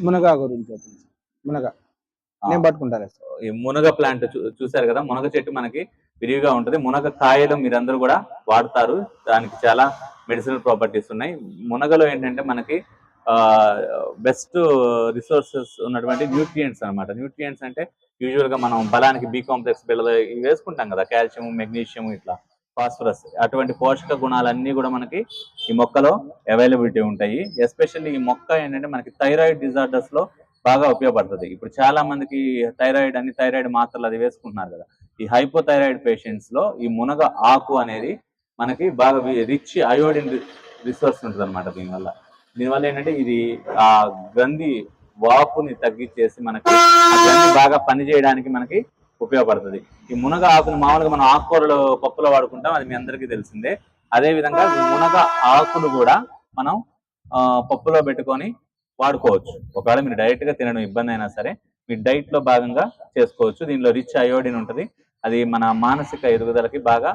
మునగా గురించి. మునగ. నేను పట్టుకుంటాను మునగ ప్లాంట్ చూసారు కదా? మునగ చెట్టు మనకి విరివిగా ఉంటుంది. మునగ కాయలు మీరందరూ కూడా వాడతారు. దానికి చాలా మెడిసినల్ ప్రాపర్టీస్ ఉన్నాయి. మునగలో ఏంటంటే మనకి బెస్ట్ రిసోర్సెస్ ఉన్నటువంటి న్యూట్రియంట్స్ అన్నమాట. న్యూట్రియంట్స్ అంటే యూజువల్గా మనం బలానికి బి కాంప్లెక్స్ బిళ్ళలు వేసుకుంటాం కదా? కాల్షియం మెగ్నీషియం ఇట్లా. ఫాస్ఫరస్ అటువంటి పోషక గుణాలన్నీ కూడా మనకి ఈ మొక్కలో అవైలబిలిటీ ఉంటాయి. ఎస్పెషల్లీ ఈ మొక్క ఏంటంటే మనకి థైరాయిడ్ డిజార్డర్స్లో బాగా ఉపయోగపడుతుంది. ఇప్పుడు చాలా మందికి థైరాయిడ్ అని థైరాయిడ్ మాత్రలు అది వేసుకుంటున్నారు కదా. ఈ హైపోథైరాయిడ్ పేషెంట్స్లో ఈ మునగ ఆకు అనేది మనకి బాగా రిచ్ అయోడిన్ రిసోర్స్ ఉంటుంది అనమాట దీనివల్ల. దీనివల్ల ఏంటంటే ఇది ఆ గ్రంథి వాపుని తగ్గించేసి మనకి గ్రంథి బాగా పనిచేయడానికి మనకి ఉపయోగపడుతుంది. ఈ మునగ ఆకుని మామూలుగా మనం ఆకుకూరలు పప్పులో వాడుకుంటాం అది మీ అందరికీ తెలిసిందే. అదే విధంగా ఈ మునగ ఆకును కూడా మనం పప్పులో పెట్టుకొని వాడుకోవచ్చు. ఒకవేళ మీరు డైరెక్ట్గా తినడం ఇబ్బంది అయినా సరే మీ డైట్లో భాగంగా చేసుకోవచ్చు. దీనిలో రిచ్ అయోడిన్ ఉంటుంది. అది మన మానసిక ఎదుగుదలకి బాగా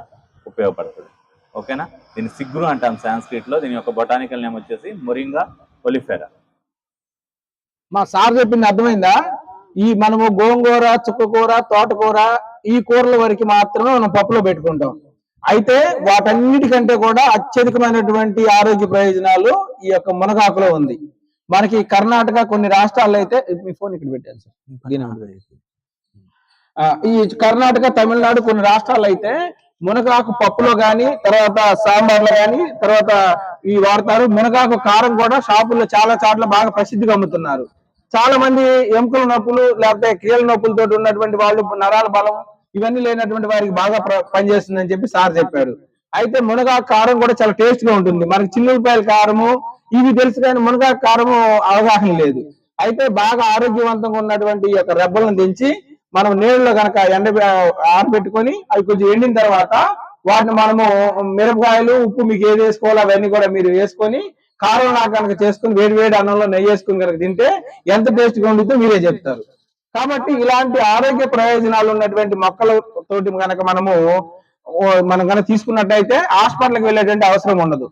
ఉపయోగపడుతుంది. ఓకేనా? దీన్ని సిగ్గురు అంటాం సాంస్క్రిట్లో దీని యొక్క బొటానికల్ నేమ్ వచ్చేసి మొరింగా ఒలిఫెరా. మా సార్ చెప్పింది అర్థమైందా? ఈ మనము గోంగూర చుక్కకూర తోటకూర ఈ కూరల వరకు మాత్రమే మనం పప్పులో పెట్టుకుంటాం. అయితే వాటన్నిటికంటే కూడా అత్యధికమైనటువంటి ఆరోగ్య ప్రయోజనాలు ఈ యొక్క మునగాకులో ఉంది. మనకి కర్ణాటక కొన్ని రాష్ట్రాల్లో అయితే మీ ఫోన్ ఇక్కడ పెట్టాను సార్. ఈ కర్ణాటక తమిళనాడు కొన్ని రాష్ట్రాల్లో అయితే మునగాకు పప్పులో గాని తర్వాత సాంబార్లో గాని తర్వాత ఈ వాడతారు. మునగాకు కారం కూడా షాపుల్లో చాలా చాట్ల బాగా ప్రసిద్ధిగా అమ్ముతున్నారు. చాలా మంది ఎముకల నొప్పులు లేకపోతే కీళ్ళ నొప్పులతో ఉన్నటువంటి వాళ్ళు నరాల బలం ఇవన్నీ లేనటువంటి వారికి బాగా ప్ర- పనిచేస్తుందని చెప్పి సార్ చెప్పారు. అయితే మునగాకు కారం కూడా చాలా టేస్ట్గా ఉంటుంది. మనకి చిల్లుపాయల కారము ఇవి తెలుసు కానీ మునగాకు కారము అవగాహన లేదు. అయితే బాగా ఆరోగ్యవంతంగా ఉన్నటువంటి ఈ యొక్క రెబ్బలను దించి మనం నీళ్ళలో కనుక ఎండ ఆరబెట్టుకొని అవి కొంచెం ఎండిన తర్వాత వాటిని మనము మిరపకాయలు ఉప్పు మీకు ఏది వేసుకోవాలో అవన్నీ కూడా మీరు వేసుకొని కారం నాకు కనుక చేసుకుని వేడి వేడి అన్నంలో నెయ్యి వేసుకుని కనుక తింటే ఎంత టేస్ట్గా ఉంటుందో మీరే చెప్తారు. కాబట్టి ఇలాంటి ఆరోగ్య ప్రయోజనాలు ఉన్నటువంటి మొక్కల తోటి కనుక మనము మనం కనుక తీసుకున్నట్టయితే హాస్పిటల్కి వెళ్ళేటువంటి అవసరం ఉండదు.